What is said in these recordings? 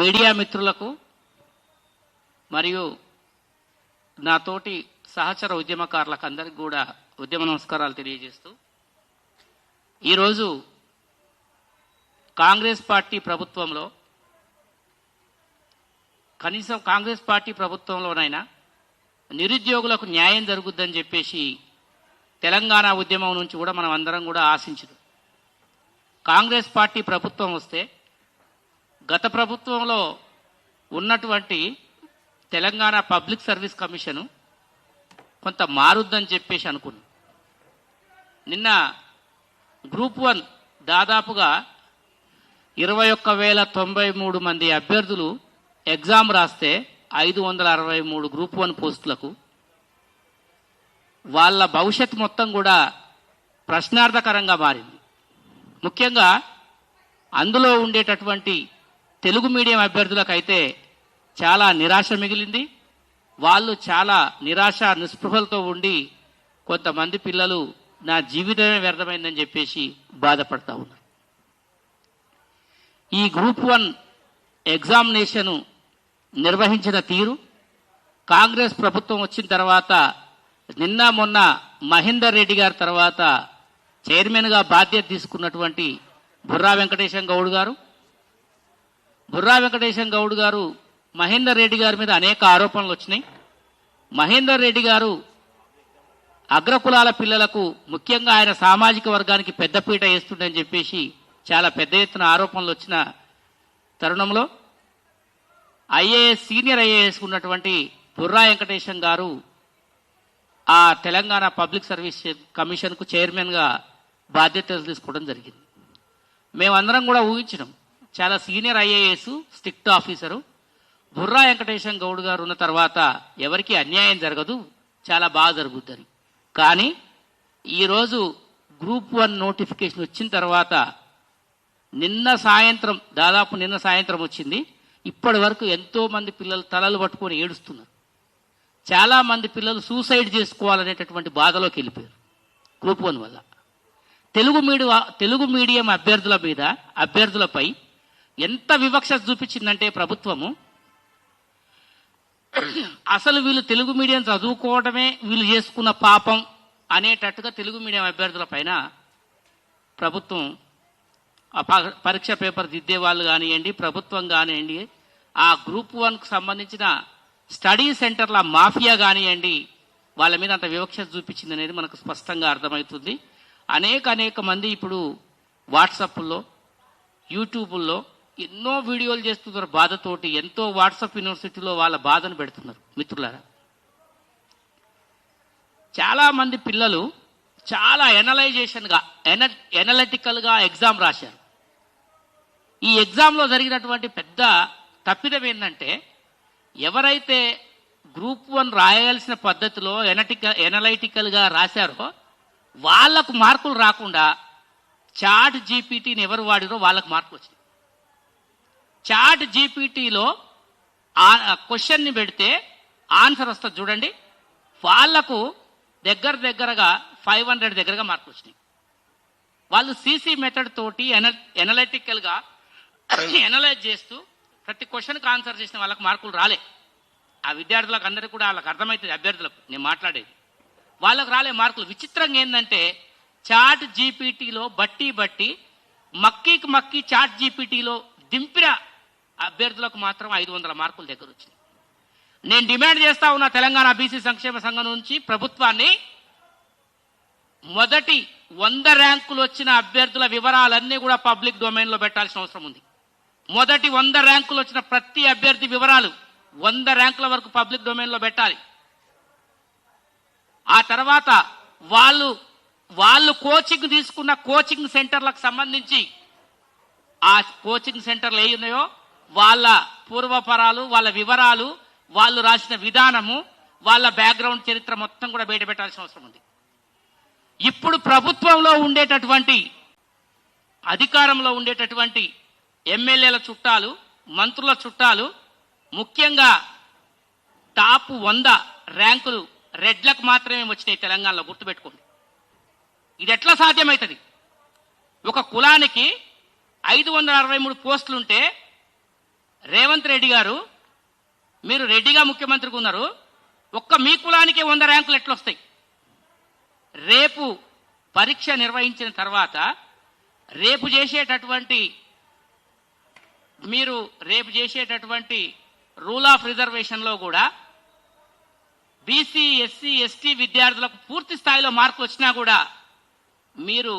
Media మిత్రులకు మరియు నాతోటి సహచర ఉద్యమకారులకు అందరికి కూడా ఉద్యమ నమస్కారాలు తెలియజేస్తూ ఈరోజు కాంగ్రెస్ పార్టీ ప్రభుత్వంలో కనీసం కాంగ్రెస్ పార్టీ ప్రభుత్వంలోనైనా నిరుద్యోగులకు న్యాయం జరుగుద్దని చెప్పేసి తెలంగాణ ఉద్యమం నుంచి కూడా మనం అందరం కూడా ఆశించదు కాంగ్రెస్ పార్టీ ప్రభుత్వం వస్తే గత ప్రభుత్వంలో ఉన్నటువంటి తెలంగాణ పబ్లిక్ సర్వీస్ కమిషను కొంత మారుద్దని చెప్పేసి అనుకున్నాం. నిన్న గ్రూప్ వన్ దాదాపుగా ఇరవై ఒక్క వేల తొంభై మూడు మంది అభ్యర్థులు ఎగ్జామ్ రాస్తే ఐదు వందల అరవై మూడు గ్రూప్ వన్ పోస్టులకు వాళ్ళ భవిష్యత్ మొత్తం కూడా ప్రశ్నార్థకరంగా మారింది. ముఖ్యంగా అందులో ఉండేటటువంటి తెలుగు మీడియం అభ్యర్థులకైతే చాలా నిరాశ మిగిలింది. వాళ్ళు చాలా నిరాశ నిస్పృహలతో ఉండి కొంతమంది పిల్లలు నా జీవితమే వ్యర్థమైందని చెప్పేసి బాధపడతా ఉన్నారు. ఈ గ్రూప్ వన్ ఎగ్జామినేషను నిర్వహించిన తీరు కాంగ్రెస్ ప్రభుత్వం వచ్చిన తర్వాత నిన్న మొన్న మహేందర్ రెడ్డి గారి తర్వాత చైర్మన్గా బాధ్యత తీసుకున్నటువంటి బుర్రా వెంకటేశం గౌడ్ గారు బుర్రా వెంకటేశం గౌడ్ గారు మహేందర్ రెడ్డి గారి మీద అనేక ఆరోపణలు వచ్చినాయి. మహేందర్ రెడ్డి గారు అగ్రకులాల పిల్లలకు ముఖ్యంగా ఆయన సామాజిక వర్గానికి పెద్దపీట వేస్తుండని చెప్పేసి చాలా పెద్ద ఎత్తున ఆరోపణలు వచ్చిన తరుణంలో ఐఏఎస్ సీనియర్ ఐఏఎస్ ఉన్నటువంటి బుర్రా వెంకటేశం గారు ఆ తెలంగాణ పబ్లిక్ సర్వీస్ కమిషన్కు చైర్మన్గా బాధ్యతలు తీసుకోవడం జరిగింది. మేమందరం కూడా ఊహించినాం. చాలా senior IAS strict officer. Burra Venkatesham Goud గారు ఉన్న తర్వాత ఎవరికి అన్యాయం జరగదు చాలా బాగా జరుగుద్దని. కానీ ఈరోజు గ్రూప్ వన్ నోటిఫికేషన్ వచ్చిన తర్వాత నిన్న సాయంత్రం దాదాపు నిన్న సాయంత్రం వచ్చింది. ఇప్పటి వరకు ఎంతోమంది పిల్లలు తలలు పట్టుకొని ఏడుస్తున్నారు. చాలామంది పిల్లలు సూసైడ్ చేసుకోవాలనేటటువంటి బాధలోకి వెళ్ళిపోయారు గ్రూప్ వన్ వల్ల. తెలుగు మీడియా తెలుగు మీడియం అభ్యర్థుల మీద అభ్యర్థులపై ఎంత వివక్ష చూపించిందంటే ప్రభుత్వము. అసలు వీళ్ళు తెలుగు మీడియం చదువుకోవడమే వీళ్ళు చేసుకున్న పాపం అనేటట్టుగా తెలుగు మీడియం అభ్యర్థుల పైన ప్రభుత్వం ఆ ప- పరీక్ష పేపర్ దిద్దే వాళ్ళు కానివ్వండి ప్రభుత్వం కానివ్వండి ఆ గ్రూప్ వన్కు సంబంధించిన స్టడీ సెంటర్ల మాఫియా కానివ్వండి వాళ్ళ మీద అంత వివక్ష చూపించింది అనేది మనకు స్పష్టంగా అర్థమవుతుంది. అనేక అనేక మంది ఇప్పుడు వాట్సాప్లో యూట్యూబుల్లో ఎన్నో వీడియోలు చేస్తున్నారు బాధతోటి ఎంతో వాట్సాప్ యూనివర్సిటీలో వాళ్ళ బాధను పెడుతున్నారు మిత్రులారా. చాలామంది పిల్లలు చాలా ఎనలైజేషన్గా ఎన ఎనలిటికల్గా ఎగ్జామ్ రాశారు. ఈ ఎగ్జామ్లో జరిగినటువంటి పెద్ద తప్పిదం ఏంటంటే ఎవరైతే గ్రూప్ వన్ రాయాల్సిన పద్ధతిలో ఎనటిక ఎనలైటికల్గా రాశారో వాళ్ళకు మార్కులు రాకుండా చాట్ జీపీటీని ఎవరు వాడిరో వాళ్ళకు మార్కులు వచ్చినాయి. చాట్ జీపీటీలో క్వశ్చన్ని పెడితే ఆన్సర్ వస్తుంది చూడండి. వాళ్ళకు దగ్గర దగ్గరగా ఫైవ్ హండ్రెడ్ దగ్గరగా మార్కులు వచ్చినాయి. వాళ్ళు సీసీ మెథడ్ తోటి ఎన ఎనలిటికల్గా ఎనలైజ్ చేస్తూ ప్రతి క్వశ్చన్కి ఆన్సర్ చేసిన వాళ్ళకి మార్కులు రాలే. ఆ విద్యార్థులకు అందరికీ కూడా వాళ్ళకి అర్థమవుతుంది అభ్యర్థులకు నేను మాట్లాడేది. వాళ్ళకు రాలే మార్కులు. విచిత్రంగా ఏంటంటే చాట్ జీపీటీలో బట్టి బట్టి మక్కీకి మక్కీ చాట్ జీపీటీలో దింపిన అభ్యర్థులకు మాత్రం ఐదు వందల మార్కుల దగ్గర వచ్చింది. నేను డిమాండ్ చేస్తా ఉన్న తెలంగాణ బీసీ సంక్షేమ సంఘం నుంచి ప్రభుత్వాన్ని మొదటి వంద ర్యాంకులు వచ్చిన అభ్యర్థుల వివరాలన్నీ కూడా పబ్లిక్ డొమైన్లో పెట్టాల్సిన అవసరం ఉంది. మొదటి వంద ర్యాంకులు వచ్చిన ప్రతి అభ్యర్థి వివరాలు వంద ర్యాంకుల వరకు పబ్లిక్ డొమైన్లో పెట్టాలి. ఆ తర్వాత వాళ్ళు వాళ్ళు కోచింగ్ తీసుకున్న కోచింగ్ సెంటర్లకు సంబంధించి ఆ కోచింగ్ సెంటర్లు ఏ ఉన్నాయో వాళ్ళ పూర్వపరాలు వాళ్ళ వివరాలు వాళ్ళు రాసిన విధానము వాళ్ళ బ్యాక్గ్రౌండ్ చరిత్ర మొత్తం కూడా బయట పెట్టాల్సిన అవసరం ఉంది. ఇప్పుడు ప్రభుత్వంలో ఉండేటటువంటి అధికారంలో ఉండేటటువంటి ఎమ్మెల్యేల చుట్టాలు మంత్రుల చుట్టాలు ముఖ్యంగా టాప్ వంద ర్యాంకులు రెడ్లకు మాత్రమే వచ్చినాయి తెలంగాణలో గుర్తుపెట్టుకోండి. ఇది ఎట్లా సాధ్యమవుతుంది ఒక కులానికి ఐదు వందల అరవై మూడు పోస్టులుంటే రేవంత్ రెడ్డి గారు మీరు రెడ్డిగా ముఖ్యమంత్రిగా ఉన్నారు ఒక్క మీ కులానికే వంద ర్యాంకులు ఎట్లొస్తాయి? రేపు పరీక్ష నిర్వహించిన తర్వాత రేపు చేసేటటువంటి మీరు రేపు చేసేటటువంటి రూల్ ఆఫ్ రిజర్వేషన్లో కూడా బీసీ ఎస్సీ ఎస్టీ విద్యార్థులకు పూర్తి స్థాయిలో మార్కులు వచ్చినా కూడా మీరు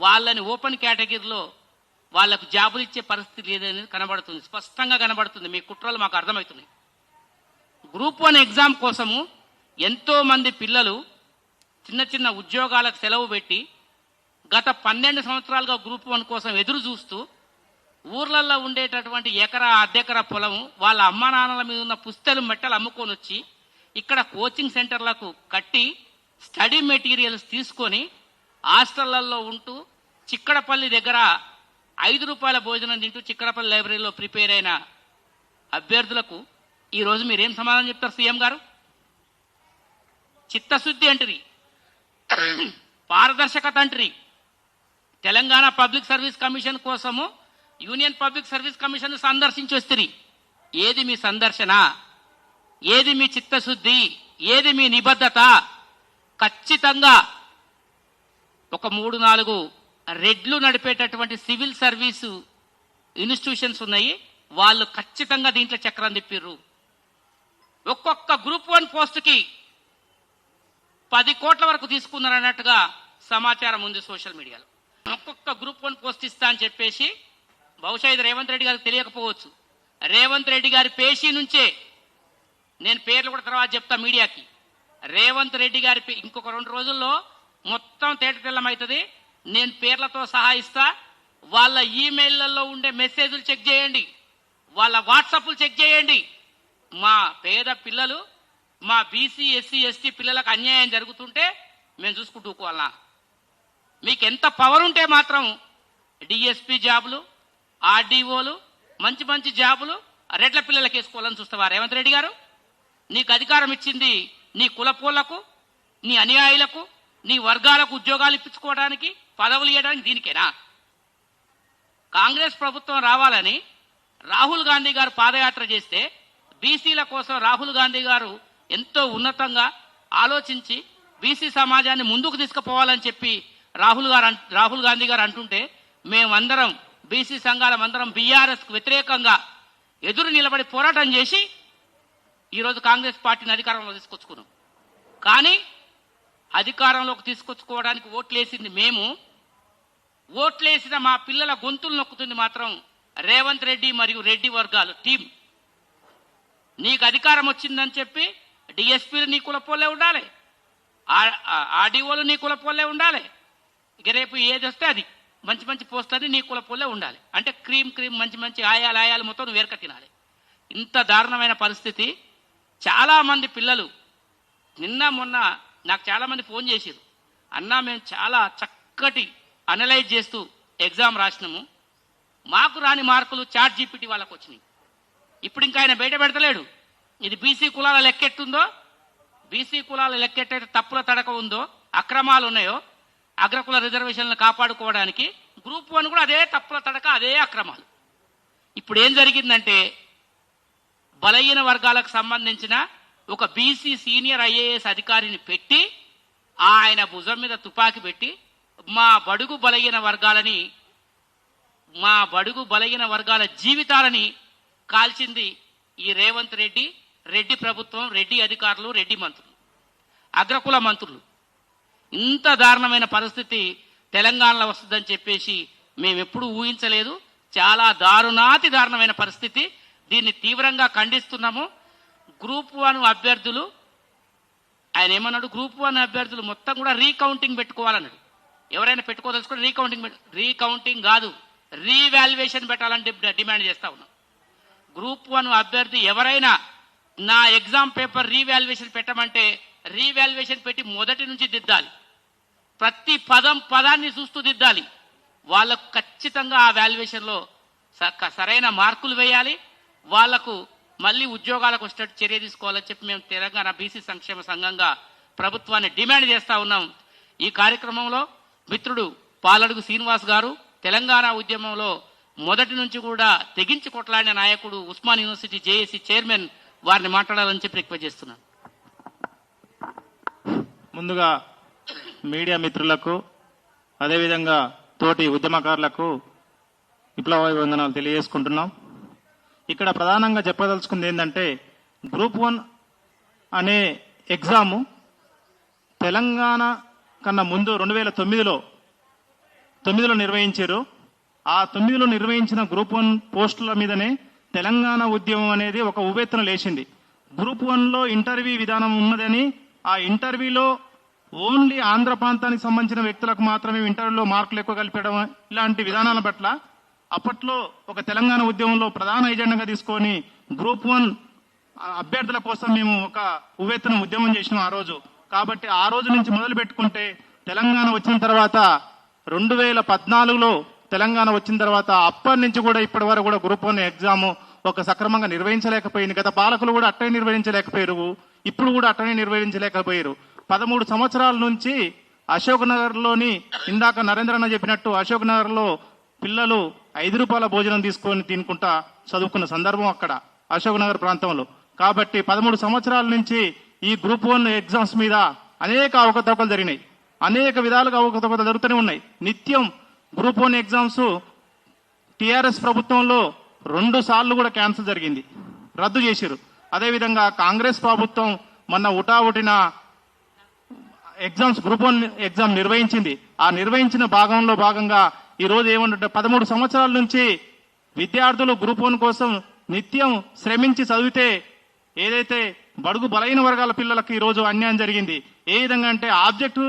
వాళ్ళని ఓపెన్ కేటగిరీలో వాళ్ళకు జాబులు ఇచ్చే పరిస్థితి లేదనేది కనబడుతుంది. స్పష్టంగా కనబడుతుంది. మీ కుట్రలు మాకు అర్థమవుతున్నాయి. గ్రూప్ వన్ ఎగ్జామ్ కోసము ఎంతో మంది పిల్లలు చిన్న చిన్న ఉద్యోగాలకు సెలవు పెట్టి గత పన్నెండు సంవత్సరాలుగా గ్రూప్ వన్ కోసం ఎదురు చూస్తూ ఊర్లలో ఉండేటటువంటి ఎకరా అర్ధెకరా పొలం వాళ్ళ అమ్మా నాన్నల మీద ఉన్న పుస్తలు మెట్టలు అమ్ముకొని వచ్చి ఇక్కడ కోచింగ్ సెంటర్లకు కట్టి స్టడీ మెటీరియల్స్ తీసుకొని హాస్టళ్ళలో ఉంటూ చిక్కడపల్లి దగ్గర ఐదు రూపాయల భోజనం తింటూ చిక్కడపల్లి లైబ్రరీలో ప్రిపేర్ అయిన అభ్యర్థులకు ఈరోజు మీరేం సమాధానం చెప్తారు సీఎం గారు? చిత్తశుద్ధి అంటరి. పారదర్శకత అంటరి. తెలంగాణ పబ్లిక్ సర్వీస్ కమిషన్ కోసము యూనియన్ పబ్లిక్ సర్వీస్ కమిషన్ సందర్శించి వస్తుంది ఏది మీ సందర్శన? ఏది మీ చిత్తశుద్ధి? ఏది మీ నిబద్ధత? ఖచ్చితంగా ఒక మూడు నాలుగు రెడ్లు నడిపేటటువంటి సివిల్ సర్వీసు ఇన్స్టిట్యూషన్స్ ఉన్నాయి. వాళ్ళు ఖచ్చితంగా దీంట్లో చక్రం తిప్పిర్రు. ఒక్కొక్క గ్రూప్ వన్ పోస్టుకి పది కోట్ల వరకు తీసుకున్నారు అన్నట్టుగా సమాచారం ఉంది సోషల్ మీడియాలో. ఒక్కొక్క గ్రూప్ వన్ పోస్ట్ ఇస్తా అని చెప్పేసి బహుశా ఇది రేవంత్ రెడ్డి గారికి తెలియకపోవచ్చు. రేవంత్ రెడ్డి గారి పేషీ నుంచే నేను పేర్లు కూడా తర్వాత చెప్తా మీడియాకి. రేవంత్ రెడ్డి గారి పే- ఇంకొక రెండు రోజుల్లో మొత్తం తేట తెల్లమవుతుంది నేను పేర్లతో సహా ఇస్తా. వాళ్ళ ఈమెయిల్లలో ఉండే మెసేజ్లు చెక్ చేయండి. వాళ్ళ వాట్సాప్లు చెక్ చేయండి. మా పేద పిల్లలు మా బీసీ ఎస్సీ ఎస్టీ పిల్లలకు అన్యాయం జరుగుతుంటే మేము చూసుకుంటూకోవాలా మీకు ఎంత పవర్ ఉంటే మాత్రం డిఎస్పి జాబులు ఆర్డీఓలు మంచి మంచి జాబులు రెడ్ల పిల్లలకి వేసుకోవాలని చూస్తావా రేవంత్ రెడ్డి గారు నీకు అధికారం ఇచ్చింది నీ కులపోళ్ళకు నీ అనుయాయులకు నీ వర్గాలకు ఉద్యోగాలు ఇప్పించుకోవడానికి పదవులు ఇవ్వడానికి దీనికేనా? కాంగ్రెస్ ప్రభుత్వం రావాలని రాహుల్ గాంధీ గారు పాదయాత్ర చేస్తే బీసీల కోసం రాహుల్ గాంధీ గారు ఎంతో ఉన్నతంగా ఆలోచించి బీసీ సమాజాన్ని ముందుకు తీసుకుపోవాలని చెప్పి రాహుల్ గారు రాహుల్ గాంధీ గారు అంటుంటే మేమందరం బీసీ సంఘాలం అందరం బీఆర్ఎస్కు వ్యతిరేకంగా ఎదురు నిలబడి పోరాటం చేసి ఈరోజు కాంగ్రెస్ పార్టీని అధికారంలో తీసుకొచ్చుకున్నాం. కానీ అధికారంలోకి తీసుకొచ్చుకోవడానికి ఓట్లేసింది మేము ఓట్లేసిన మా పిల్లల గొంతులు నొక్కుతుంది మాత్రం రేవంత్ రెడ్డి మరియు రెడ్డి వర్గాలు టీం. నీకు అధికారం వచ్చిందని చెప్పి డిఎస్పీలు నీ కులపోలే ఉండాలి. ఆర్డీఓలు నీ కులపోలే ఉండాలి. ఇక రేపు ఏది వస్తే అది మంచి మంచి పోస్టులని నీ కులపోలే ఉండాలి. అంటే క్రీమ్ క్రీమ్ మంచి మంచి ఆయాలు ఆయాలు మొత్తం నువ్వు వేరక తినాలి. ఇంత దారుణమైన పరిస్థితి. చాలామంది పిల్లలు నిన్న మొన్న నాకు చాలామంది ఫోన్ చేసారు అన్నా మేము చాలా చక్కటి అనలైజ్ చేస్తూ ఎగ్జామ్ రాసినాము. మాకు రాని మార్కులు చాట్ జీపీటీ వాళ్ళకు వచ్చినాయి. ఇప్పుడు ఇంకా ఆయన బయట పెడతలేడు. ఇది బీసీ కులాల లెక్కెట్టుందో బీసీ కులాల లెక్కెట్టయితే తప్పుల తడక ఉందో అక్రమాలు ఉన్నాయో అగ్రకుల రిజర్వేషన్లను కాపాడుకోవడానికి గ్రూప్ వన్ కూడా అదే తప్పుల తడక అదే అక్రమాలు. ఇప్పుడు ఏం జరిగిందంటే బలహీన వర్గాలకు సంబంధించిన ఒక బీసీ సీనియర్ ఐఏఎస్ అధికారిని పెట్టి ఆయన భుజం మీద తుపాకీ పెట్టి మా బడుగు బలహీన వర్గాలని మా బడుగు బలహీన వర్గాల జీవితాలని కాల్చింది ఈ రేవంత్ రెడ్డి రెడ్డి ప్రభుత్వం రెడ్డి అధికారులు రెడ్డి మంత్రులు అగ్రకుల మంత్రులు. ఇంత దారుణమైన పరిస్థితి తెలంగాణలో వస్తుందని చెప్పేసి మేము ఎప్పుడూ ఊహించలేదు. చాలా దారుణాతి దారుణమైన పరిస్థితి. దీన్ని తీవ్రంగా ఖండిస్తున్నాము. గ్రూప్ వన్ అభ్యర్థులు ఆయన ఏమన్నాడు? గ్రూప్ వన్ అభ్యర్థులు మొత్తం కూడా రీకౌంటింగ్ పెట్టుకోవాలన్నాడు. ఎవరైనా పెట్టుకోదలుచుకుని రీకౌంటింగ్ రీకౌంటింగ్ కాదు రీవాల్యుయేషన్ పెట్టాలని డిమాండ్ చేస్తా ఉన్నాం. గ్రూప్ వన్ అభ్యర్థి ఎవరైనా నా ఎగ్జామ్ పేపర్ రీవాల్యుయేషన్ పెట్టమంటే రీవాల్యుయేషన్ పెట్టి మొదటి నుంచి దిద్దాలి. ప్రతి పదం పదాన్ని చూస్తూ దిద్దాలి. వాళ్ళకు ఖచ్చితంగా ఆ వాల్యుయేషన్లో స- సరైన మార్కులు వేయాలి. వాళ్ళకు మళ్ళీ ఉద్యోగాలకు వచ్చేటట్టు చర్య తీసుకోవాలని చెప్పి మేము తెలంగాణ బీసీ సంక్షేమ సంఘంగా ప్రభుత్వాన్ని డిమాండ్ చేస్తా ఉన్నాం. ఈ కార్యక్రమంలో మిత్రుడు పాలడుగు శ్రీనివాస్ గారు తెలంగాణ ఉద్యమంలో మొదటి నుంచి కూడా తెగించి కొట్లాడిన నాయకుడు ఉస్మాన్ యూనివర్సిటీ జేఏసీ చైర్మన్ వారిని మాట్లాడాలని చెప్పి రిక్వెస్ట్ చేస్తున్నాను. ముందుగా మీడియా మిత్రులకు అదేవిధంగా తోటి ఉద్యమకారులకు విప్లవ వందనాలు తెలియజేసుకుంటున్నాం. ఇక్కడ ప్రధానంగా చెప్పదలుచుకుంది ఏంటంటే గ్రూప్ వన్ అనే ఎగ్జాము తెలంగాణ కన్నా ముందు రెండు వేల తొమ్మిదిలో తొమ్మిదిలో నిర్వహించారు. ఆ తొమ్మిదిలో నిర్వహించిన గ్రూప్ వన్ పోస్టుల మీదనే తెలంగాణ ఉద్యమం అనేది ఒక ఉవ్వెత్తున లేచింది. గ్రూప్ వన్లో ఇంటర్వ్యూ విధానం ఉన్నదని ఆ ఇంటర్వ్యూలో ఓన్లీ ఆంధ్ర ప్రాంతానికి సంబంధించిన వ్యక్తులకు మాత్రమే ఇంటర్వ్యూలో మార్కులు ఎక్కువ కలిపడం ఇలాంటి విధానాల పట్ల అప్పట్లో ఒక తెలంగాణ ఉద్యమంలో ప్రధాన ఎజెండాగా తీసుకొని గ్రూప్ వన్ అభ్యర్థుల కోసం మేము ఒక ఉవ్వెత్తున ఉద్యమం చేసినాం ఆ రోజు. కాబట్టి ఆ రోజు నుంచి మొదలు పెట్టుకుంటే తెలంగాణ వచ్చిన తర్వాత రెండు వేల పద్నాలుగులో తెలంగాణ వచ్చిన తర్వాత అప్పటి నుంచి కూడా ఇప్పటి వరకు కూడా గ్రూప్ వన్ ఎగ్జామ్ ఒక సక్రమంగా నిర్వహించలేకపోయింది. గత పాలకులు కూడా అట్టనే నిర్వహించలేకపోయారు. ఇప్పుడు కూడా అట్టనే నిర్వహించలేకపోయారు. పదమూడు సంవత్సరాల నుంచి అశోక్ నగర్లోని ఇందాక నరేంద్రన్న చెప్పినట్టు అశోక్ నగర్లో పిల్లలు ఐదు రూపాయల భోజనం తీసుకొని తినుకుంటా చదువుకున్న సందర్భం అక్కడ అశోక్ నగర్ ప్రాంతంలో. కాబట్టి పదమూడు సంవత్సరాల నుంచి ఈ గ్రూప్ వన్ ఎగ్జామ్స్ మీద అనేక అవకతవకలు జరిగినాయి. అనేక విధాలుగా అవకతవకలు జరుగుతూనే ఉన్నాయి. నిత్యం గ్రూప్ వన్ ఎగ్జామ్స్ టిఆర్ఎస్ ప్రభుత్వంలో రెండు సార్లు కూడా క్యాన్సిల్ జరిగింది. రద్దు చేశారు అదేవిధంగా కాంగ్రెస్ ప్రభుత్వం మొన్న ఉటావుటిన ఎగ్జామ్స్ గ్రూప్ వన్ ఎగ్జామ్ నిర్వహించింది. ఆ నిర్వహించిన భాగంలో భాగంగా ఈరోజు ఏమంటే పదమూడు సంవత్సరాల నుంచి విద్యార్థులు గ్రూప్ వన్ కోసం నిత్యం శ్రమించి చదివితే ఏదైతే బడుగు బలైన వర్గాల పిల్లలకు ఈ రోజు అన్యాయం జరిగింది. ఏ విధంగా అంటే ఆబ్జెక్ట్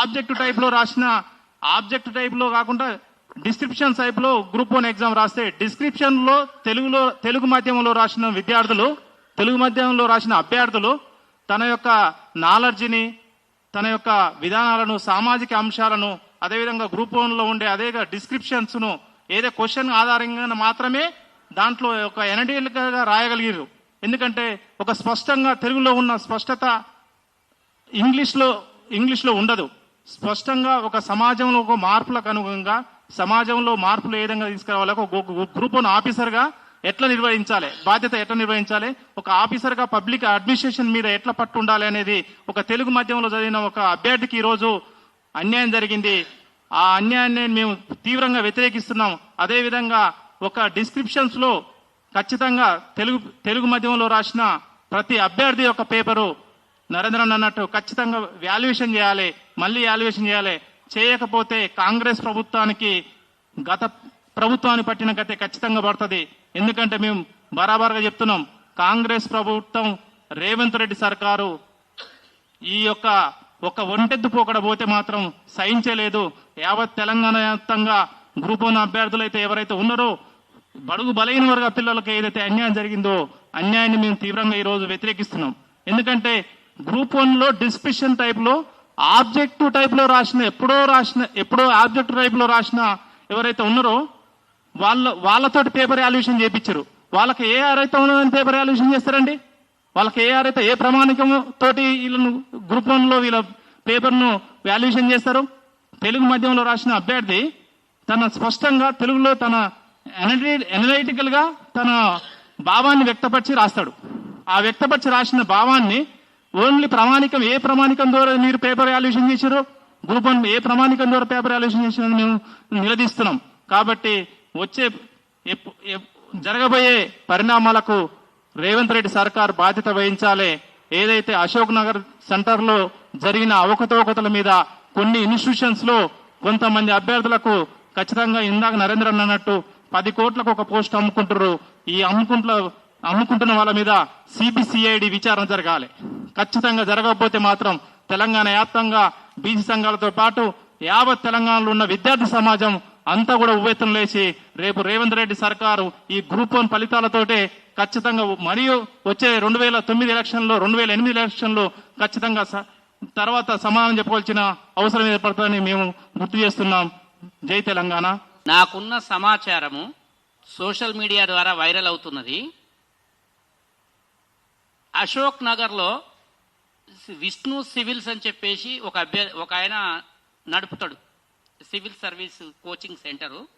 ఆబ్జెక్ట్ టైప్లో రాసిన ఆబ్జెక్ట్ టైప్లో కాకుండా డిస్క్రిప్షన్ టైప్లో గ్రూప్ వన్ ఎగ్జామ్ రాస్తే డిస్క్రిప్షన్లో తెలుగులో తెలుగు మాధ్యమంలో రాసిన విద్యార్థులు తెలుగు మాధ్యమంలో రాసిన అభ్యర్థులు తన యొక్క నాలెడ్జిని తన యొక్క విధానాలను సామాజిక అంశాలను అదేవిధంగా గ్రూప్ వన్లో ఉండే అదే డిస్క్రిప్షన్స్ను ఏదో క్వశ్చన్ ఆధారంగా మాత్రమే దాంట్లో ఒక ఎనడీలుగా రాయగలిగారు ఎందుకంటే ఒక స్పష్టంగా తెలుగులో ఉన్న స్పష్టత ఇంగ్లీష్లో ఇంగ్లీష్లో ఉండదు. స్పష్టంగా ఒక సమాజంలో ఒక మార్పులకు అనుగుణంగా సమాజంలో మార్పులు ఏ విధంగా తీసుకురావాలి ఒక గ్రూప్ వన్ ఆఫీసర్గా ఎట్లా నిర్వహించాలి? బాధ్యత ఎట్లా నిర్వహించాలి? ఒక ఆఫీసర్గా పబ్లిక్ అడ్మినిస్ట్రేషన్ మీద ఎట్లా పట్టు ఉండాలి అనేది ఒక తెలుగు మాధ్యమంలో చదివిన ఒక అభ్యర్థికి ఈరోజు రోజు అన్యాయం జరిగింది. ఆ అన్యాయాన్ని మేము తీవ్రంగా వ్యతిరేకిస్తున్నాం. అదేవిధంగా ఒక డిస్క్రిప్షన్స్లో ఖచ్చితంగా తెలుగు తెలుగు మాధ్యమంలో రాసిన ప్రతి అభ్యర్థి యొక్క పేపరు నరేంద్రన్ అన్నట్టు ఖచ్చితంగా వాల్యుయేషన్ చేయాలి మళ్ళీ వాల్యుయేషన్ చేయాలి. చేయకపోతే కాంగ్రెస్ ప్రభుత్వానికి గత ప్రభుత్వాన్ని పట్టిన గతే ఖచ్చితంగా పడుతుంది. ఎందుకంటే మేము బరాబర్గా చెప్తున్నాం కాంగ్రెస్ ప్రభుత్వం రేవంత్ రెడ్డి సర్కారు ఈ యొక్క ఒక ఒంటెద్దు పోకడ పోతే మాత్రం సహించలేదు. యావత్ తెలంగాణ వ్యాప్తంగా గ్రూప్ వన్ అభ్యర్థులు అయితే ఎవరైతే ఉన్నారో బడుగు బలైన వర్గ పిల్లలకు ఏదైతే అన్యాయం జరిగిందో అన్యాయాన్ని మేము తీవ్రంగా ఈరోజు వ్యతిరేకిస్తున్నాం. ఎందుకంటే గ్రూప్ వన్లో డిస్క్రిప్షన్ టైప్ ఆబ్జెక్టివ్ టైప్లో రాసిన ఎప్పుడో రాసిన ఎప్పుడో ఆబ్జెక్టివ్ టైప్లో రాసిన ఎవరైతే ఉన్నారో వాళ్ళ వాళ్ళతోటి పేపర్ వాల్యుయేషన్ చేయించారు. వాళ్ళకి ఏ అరైతే ఉన్నదని పేపర్ వాల్యుయేషన్ చేస్తారండి? వాళ్ళకి ఏ అర్హత ఏ ప్రమాణికము తోటి వీళ్ళను గ్రూప్ వన్లో వీళ్ళ పేపర్ను వాల్యుయేషన్ చేస్తారు? తెలుగు మాధ్యమంలో రాసిన అభ్యర్థి తన స్పష్టంగా తెలుగులో తన ఎనలైటికల్గా తన భావాన్ని వ్యక్తపరిచి రాస్తాడు. ఆ వ్యక్తపరిచి రాసిన భావాన్ని ఓన్లీ ప్రమాణికం ఏ ప్రమాణికం ద్వారా మీరు పేపర్ వాల్యుయేషన్ చేశారు గ్రూప్ వన్ ఏ ప్రమాణికం ద్వారా పేపర్ వాల్యుయేషన్ చేసిన మేము నిలదీస్తున్నాం. కాబట్టి వచ్చే జరగబోయే పరిణామాలకు రేవంత్ రెడ్డి సర్కార్ బాధ్యత వహించాలి. ఏదైతే అశోక్ నగర్ సెంటర్లో జరిగిన అవకతవకతల మీద కొన్ని ఇన్స్టిట్యూషన్స్లో కొంతమంది అభ్యర్థులకు ఖచ్చితంగా ఇందాక నరేంద్ర అన్నట్టు పది కోట్లకు ఒక పోస్ట్ అమ్ముకుంటారు ఈ అమ్ముకుంటు అమ్ముకుంటున్న వాళ్ళ మీద సిబిసిఐడి విచారణ జరగాలి. ఖచ్చితంగా జరగకపోతే మాత్రం తెలంగాణ వ్యాప్తంగా బీసీ సంఘాలతో పాటు యావత్ తెలంగాణలో ఉన్న విద్యార్థి సమాజం అంతా కూడా ఉవ్వెత్తం లేచి రేపు రేవంత్ రెడ్డి సర్కారు ఈ గ్రూప్ వన్ ఫలితాలతోటే ఖచ్చితంగా మరియు వచ్చే రెండు వేల తొమ్మిది ఎలక్షన్లో రెండు వేల ఎనిమిది ఎలక్షన్లో ఖచ్చితంగా స- తర్వాత సమాధానం చెప్పవలసిన అవసరం ఏర్పడుతుందని మేము గుర్తు చేస్తున్నాం. జై తెలంగాణ. నాకున్న సమాచారము సోషల్ మీడియా ద్వారా వైరల్ అవుతున్నది. అశోక్ నగర్లో విష్ణు సివిల్స్ అని చెప్పేసి ఒక అభ్య ఒక ఆయన నడుపుతాడు. Civil service coaching centre.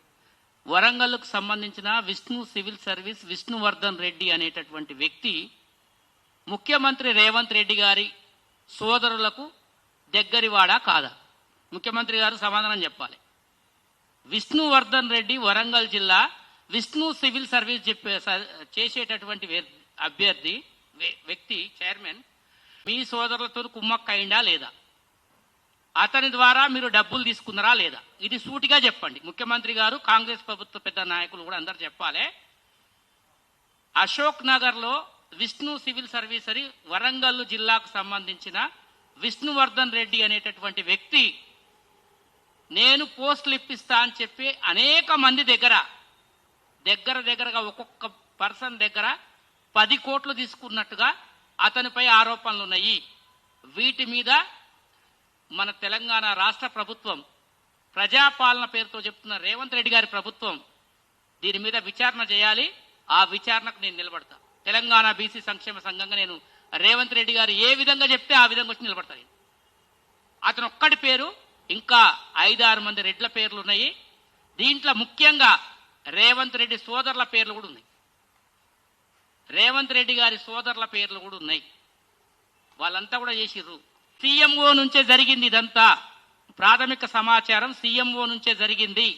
వరంగల్కు సంబంధించిన విష్ణు సివిల్ సర్వీస్ విష్ణువర్ధన్ రెడ్డి అనేటటువంటి వ్యక్తి ముఖ్యమంత్రి రేవంత్ రెడ్డి గారి సోదరులకు దగ్గరివాడా కాదా? ముఖ్యమంత్రి గారు సమాధానం చెప్పాలి. విష్ణువర్ధన్ రెడ్డి వరంగల్ జిల్లా విష్ణు సివిల్ సర్వీస్ చెప్పే స- చేసేటటువంటి అభ్యర్థి వ్యక్తి చైర్మన్ మీ సోదరులతో కుమ్మక్కయిందా లేదా? అతని ద్వారా మీరు డబ్బులు తీసుకున్నారా లేదా? ఇది సూటిగా చెప్పండి. ముఖ్యమంత్రి గారు కాంగ్రెస్ ప్రభుత్వ పెద్ద నాయకులు కూడా అందరు చెప్పాలి. అశోక్ నగర్లో విష్ణు సివిల్ సర్వీస్ అని వరంగల్ జిల్లాకు సంబంధించిన విష్ణువర్ధన్ రెడ్డి అనేటటువంటి వ్యక్తి నేను పోస్టులు ఇప్పిస్తా అని చెప్పి అనేక మంది దగ్గర దగ్గర దగ్గరగా ఒక్కొక్క పర్సన్ దగ్గర పది కోట్లు తీసుకున్నట్టుగా అతనిపై ఆరోపణలు ఉన్నాయి. వీటి మీద మన తెలంగాణ రాష్ట్ర ప్రభుత్వం ప్రజాపాలన పేరుతో చెప్తున్న రేవంత్ రెడ్డి గారి ప్రభుత్వం దీని మీద విచారణ చేయాలి. ఆ విచారణకు నేను నిలబడతా. తెలంగాణ బీసీ సంక్షేమ సంఘంగా నేను రేవంత్ రెడ్డి గారు ఏ విధంగా చెప్తే ఆ విధంగా వచ్చి నిలబడతాయి అతను ఒక్కటి పేరు ఇంకా ఐదారు మంది రెడ్ల పేర్లు ఉన్నాయి. దీంట్లో ముఖ్యంగా రేవంత్ రెడ్డి సోదరుల పేర్లు కూడా ఉన్నాయి. రేవంత్ రెడ్డి గారి సోదరుల పేర్లు కూడా ఉన్నాయి. వాళ్ళంతా కూడా చేసిర్రు. సీఎంఓ నుంచే జరిగింది ఇదంతా. ప్రాథమిక సమాచారం సీఎంఓ నుంచే జరిగింది.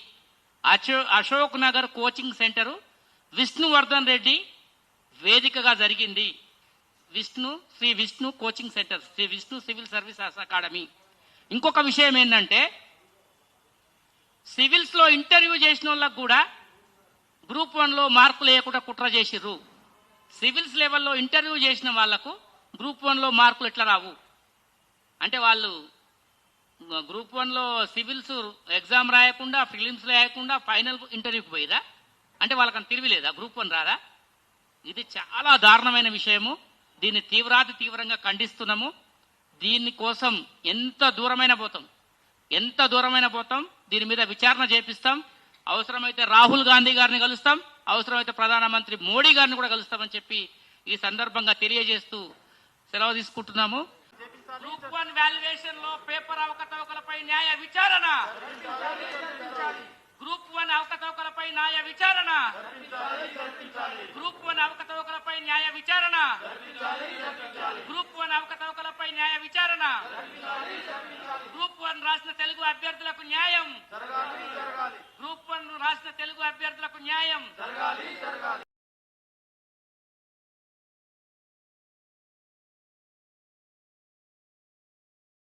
అశో అశోక్ నగర్ కోచింగ్ సెంటరు విష్ణువర్ధన్ రెడ్డి వేదికగా జరిగింది. Vishnu Shri Vishnu coaching centre Shri Vishnu civil services academy. ఇంకొక విషయం ఏంటంటే సివిల్స్లో ఇంటర్వ్యూ చేసిన వాళ్ళకు కూడా గ్రూప్ వన్లో మార్కులు వేయకుండా కుట్ర చేసిర్రు. సివిల్స్ లెవెల్లో ఇంటర్వ్యూ చేసిన వాళ్ళకు గ్రూప్ వన్లో మార్కులు ఎట్లా రావు? అంటే వాళ్ళు గ్రూప్ వన్లో సివిల్స్ ఎగ్జామ్ రాయకుండా ఫిలిమ్స్ రాయకుండా ఫైనల్ ఇంటర్వ్యూకి పోయిరా అంటే వాళ్ళకని తిరిగిలేదా గ్రూప్ వన్ రారా ఇది చాలా దారుణమైన విషయము. దీన్ని తీవ్రాతి తీవ్రంగా ఖండిస్తున్నాము. దీనికోసం ఎంత దూరమైన పోతాం. ఎంత దూరమైన పోతాం దీని మీద విచారణ చేపిస్తాం. అవసరమైతే రాహుల్ గాంధీ గారిని కలుస్తాం అవసరమైతే ప్రధానమంత్రి మోడీ గారిని కూడా కలుస్తామని చెప్పి ఈ సందర్భంగా తెలియజేస్తూ సెలవు తీసుకుంటున్నాము. గ్రూప్ వన్ వాల్యుయేషన్లో పేపర్ అవకతవకలపై న్యాయ విచారణ. గ్రూప్ వన్ అవకతవకలపై న్యాయ విచారణ. గ్రూప్ వన్ అవకతవకలపై న్యాయ విచారణ. గ్రూప్ వన్ అవకతవకలపై న్యాయ విచారణ. గ్రూప్ వన్ రాసిన తెలుగు అభ్యర్థులకు న్యాయం. గ్రూప్ వన్ రాసిన తెలుగు అభ్యర్థులకు న్యాయం.